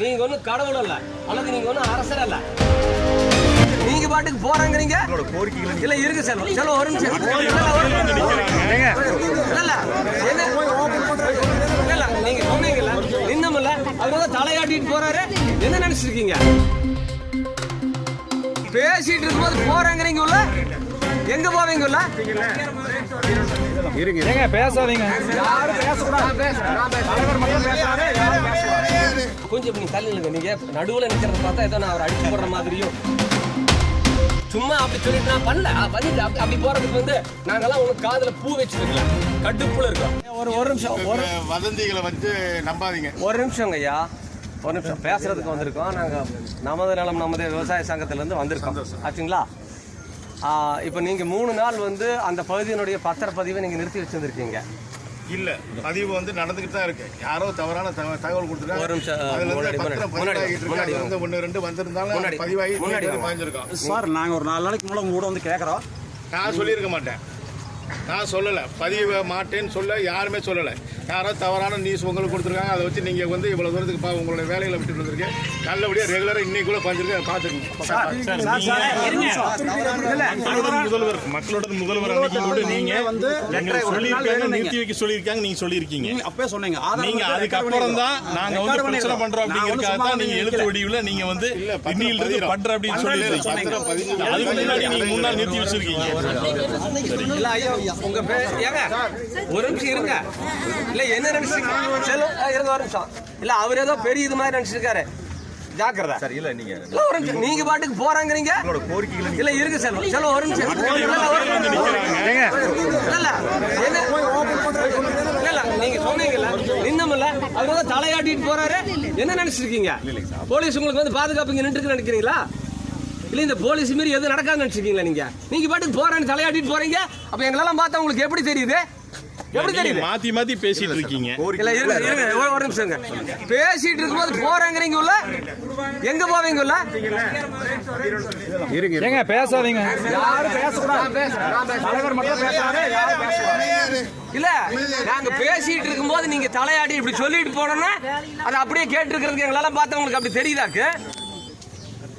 நீங்க ஒண்ணும் கடவுள் அல்ல அல்லது நீங்க ஒண்ணும் அரசர் அல்ல. நீங்க பாட்டுக்கு போறாங்கறீங்க? இல்ல இருக்கு செல்வம். செல்வம் ஒரு நிமிஷம். இல்ல, இல்ல. இல்ல, இல்ல? இல்ல, இல்ல, நீங்க சொன்னீங்கல்ல நின்னமில்ல அவர் வந்து தலையாட்டிட்டு போறாரு. என்ன நினைச்சிருக்கீங்க? பேசிட்டு இருக்கும்போது போறாங்கறீங்க உள்ள எங்க போவீங்க உள்ள ஏங்க பேசாதீங்க. கொஞ்சம் நீங்க தள்ளிடுங்க நீங்க நடுவுல நிக்கிறத பார்த்தா ஏதோ நான் அவர் அடிச்சு போடுற மாதிரியும். சும்மா அப்படி சொல்லிட்டு நான் பண்ணல. பண்ணிட்டு அப்படி அப்படி போறதுக்கு வந்து நாங்கெல்லாம் உனக்கு காதுல பூ வச்சிருக்கல கட்டுப்புல இருக்கோம். ஒரு ஒரு நிமிஷம் ஒரு வதந்திகளை வந்து நம்பாதீங்க. ஒரு நிமிஷங்க ஐயா. ஒரு நிமிஷம். பேசுறதுக்கு வந்திருக்கோம். நாங்க நமது நலம் நமது விவசாய சங்கத்துல இருந்து வந்திருக்கோம் ஆச்சுங்களா? இப்போ நீங்க மூணு நாள் வந்து அந்த பகுதியினுடைய பத்திரப்பதிவை நீங்க நிறுத்தி வச்சிருந்திருக்கீங்க. இல்ல. பதிவு வந்து நடந்துகிட்டு தான் இருக்கு. யாரோ தவறான தக- தகவல் கொடுத்துருக்காங்க ஒன்று ரெண்டு வந்திருந்தாலும் பதிவாகி. பாய்ஞ்சிருக்கோம். சார் நாங்க ஒரு நாலு நாளைக்கு முன்னாடி உங்க கூட வந்து கேக்குறோம். நான் சொல்லியிருக்க மாட்டேன். நான் சொல்லலை. பதிவு மாட்டேன்னு சொல்ல யாருமே சொல்லலை. யாரோ தவறான நியூஸ் உங்களுக்கு கொடுத்துருக்காங்க. அதை வச்சு நீங்கள் வந்து இவ்வளோ தூரத்துக்கு பா உங்களோட வேலைகளை விட்டுட்டு வந்திருக்கேன் நல்லபடியாக ரெகுலராக இன்னைக்கு கூட பஞ்சிருக்கேன் முதல்வர் மக்களோட முதல்வர் அன்னைக்கு நீங்க வந்து சொல்லியிருக்காங்க நிறுத்தி வைக்க சொல்லியிருக்காங்க. நீங்க சொல்லியிருக்கீங்க. நீங்க அப்பவே சொன்னீங்க. நீங்க அதுக்கப்புறம் தான் நாங்க வந்து பிரச்சனை பண்றோம் அப்படிங்கறதுக்காக தான் நீங்க வந்து எழுத்து வடிவுல நீங்க வந்து இன்னில இருந்து பண்ற அப்படின்னு சொல்லி அதுக்கு முன்னாடி நீங்க முன்னாள் நிறுத்தி வச்சிருக்கீங்க. இல்ல ஐயா உங்க பேர் ஏங்க ஒரு நிமிஷம் இருங்க. இல்ல என்ன நினைச்சிருக்கீங்க? செல்வம் ஆ, இருங்க ஒரு நிமிஷம். இல்ல அவர் ஏதோ பெரிய இது மாதிரி நினைச்சிருக்காரு. ஜாக்கிரதை. சார் இல்ல நீங்க இல்ல, ஒரு நிமிஷம். நீங்க பாட்டுக்கு போறாங்கறீங்க? கோரிக்கைகளை இல்ல இருக்கு செல்வம் செல்வம் ஒரு நிமிஷம். இல்ல, நீங்க சொன்னீங்கல்ல. நின்னமில்ல. வந்து தலையாட்டிட்டு போறாரு. என்ன நினைச்சிருக்கீங்க? போலீஸ் உங்களுக்கு வந்து பாதுகாப்பு இங்க நின்று நினைக்கிறீங்களா? இல்ல இந்த போலீஸ் மாரி எதுவும் நடக்காதுன்னு நினைச்சிருக்கீங்களா நீங்க? நீங்க பாட்டுக்கு போறேன்னு தலையாட்டிட்டு போறீங்க. அப்ப எங்களெல்லாம் பார்த்தா உங்களுக்கு எப்படி தெரியுது? எப்படி தெரியுது? மாத்தி மாத்தி பேசிட்டு இருக்கீங்க. இல்ல இருங்க இருங்க ஒரு- ஒரு நிமிஷங்க பேசிட்டு இருக்கும்போது போறாங்கறீங்க உள்ள? எங்க போவீங்க உள்ள? ஏங்க பேசாதீங்க. யாரும் பேசக்கூடாது. தலைவர் மட்டும் பேசுறாரு. யாரும் பேசக்கூடாது. இல்ல நாங்க பேசிட்டு இருக்கும்போது நீங்க தலையாடி இப்படி சொல்லிட்டு போனோம்னா அதை அப்படியே கேட்டு இருக்கிறதுக்கு எங்களால பார்த்தா உங்களுக்கு அப்படி தெரியுதாக்கு?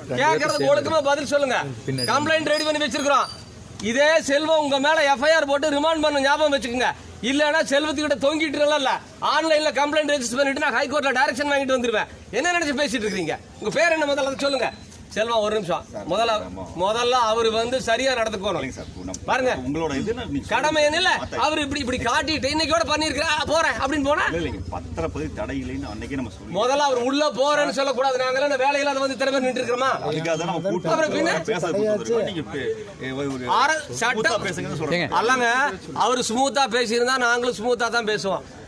கேட்கறதுக்கு ஒழுக்கமா பதில் சொல்லுங்க. கம்ப்ளைண்ட் ரெடி பண்ணி வச்சிருக்கிறோம். இதே செல்வம் உங்க மேல எஃப்ஐஆர் போட்டு ரிமாண்ட் பண்ண ஞாபகம் வச்சுக்கோங்க. இல்லனா செல்வத்துக்கிட்ட தொங்கிட்டு இல்ல ஆன்லைன்ல கம்ப்ளைண்ட் ரெஜிஸ்டர் பண்ணிட்டு நான் ஹைகோர்ட்ல டைரக்ஷன் வாங்கிட்டு வந்துருவேன். என்ன நினைச்சு பேசிட்டு இருக்கீங்க? உங்க பேர் என்ன முதல்ல சொல்லுங்க. செல்வம் ஒரு நிமிஷம். முதல்ல முதல்ல அவர் வந்து சரியா நடந்துக்கணும் பாருங்க. உங்களோட கடமை என்ன இல்ல அவர் இப்படி இப்படி காட்டிட்டு இன்னைக்கோட பண்ணிருக்கிறா போறேன் அப்படின்னு போனா? இல்ல, இல்லைங்க. பத்திர பதிவு தடை இல்லைன்னு அன்னைக்கே நம்ம சொல்லி முதல்ல அவர் உள்ள போறேன்னு சொல்லக்கூடாது. நாங்க என்ன வேலையில வந்து திறமை நின்று இருக்கிறோமா சட்டம் அல்லங்க அவர் ஸ்மூத்தா பேசியிருந்தா நாங்களும் ஸ்மூத்தா தான் பேசுவோம்.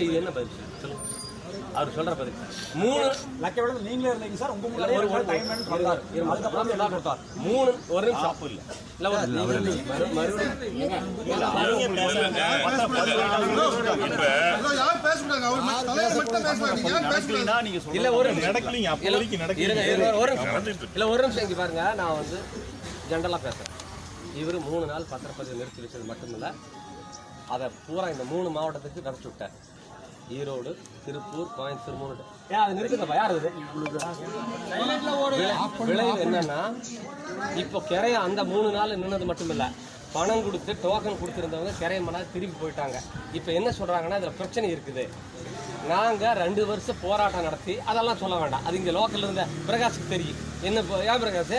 இது என்ன பதில் சொல்லுங்க. அவர் சொல்ற பதில் மூணு லக்க விட நீங்களே இருந்தீங்க சார் உங்க ஒரு- டைம் வந்தார் அதுக்கப்புறம் கொடுத்தார் மூணு ஒரு நிமிஷம் இல்ல ஒரு நீங்க இல்ல ஒரு நடக்கலீங்க இருங்க, ஒரு நிமிஷம். இல்ல ஒரு நிமிஷம் இங்க பாருங்க நான் வந்து ஜென்ரலா பேசுறேன் இவர் மூணு நாள் பத்திரப்பதிவு நிறுத்தி வச்சது மட்டுமில்ல அதை பூரா இந்த மூணு மாவட்டத்துக்கு விதைச்சு விட்டேன். ஈரோடு திருப்பூர் கோயம்புத்தூர் மூணு ஏன் அது நிறுத்துங்கப்பா. யார் விளைவு என்னன்னா இப்போ கிரைய அந்த மூணு நாள் நின்னது மட்டும் இல்லை பணம் கொடுத்து டோக்கன் கொடுத்துருந்தவங்க கிரைய மணி திரும்பி போயிட்டாங்க. இப்போ என்ன சொல்கிறாங்கன்னா இதில் பிரச்சனை இருக்குது. நாங்கள் ரெண்டு வருஷம் போராட்டம் நடத்தி அதெல்லாம் சொல்ல வேண்டாம். அது இங்கே லோக்கலில் இருந்த பிரகாஷுக்கு தெரியும். என்ன ஏன் பிரகாஷ்?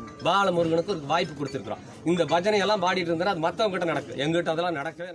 பாலமுருகனுக்கு ஒரு வாய்ப்பு கொடுத்துருக்குறோம். இந்த பஜனை எல்லாம் பாடிட்டு இருந்தா அது மற்றவங்க கிட்ட நடக்கும் எங்கிட்ட அதெல்லாம் நடக்கவே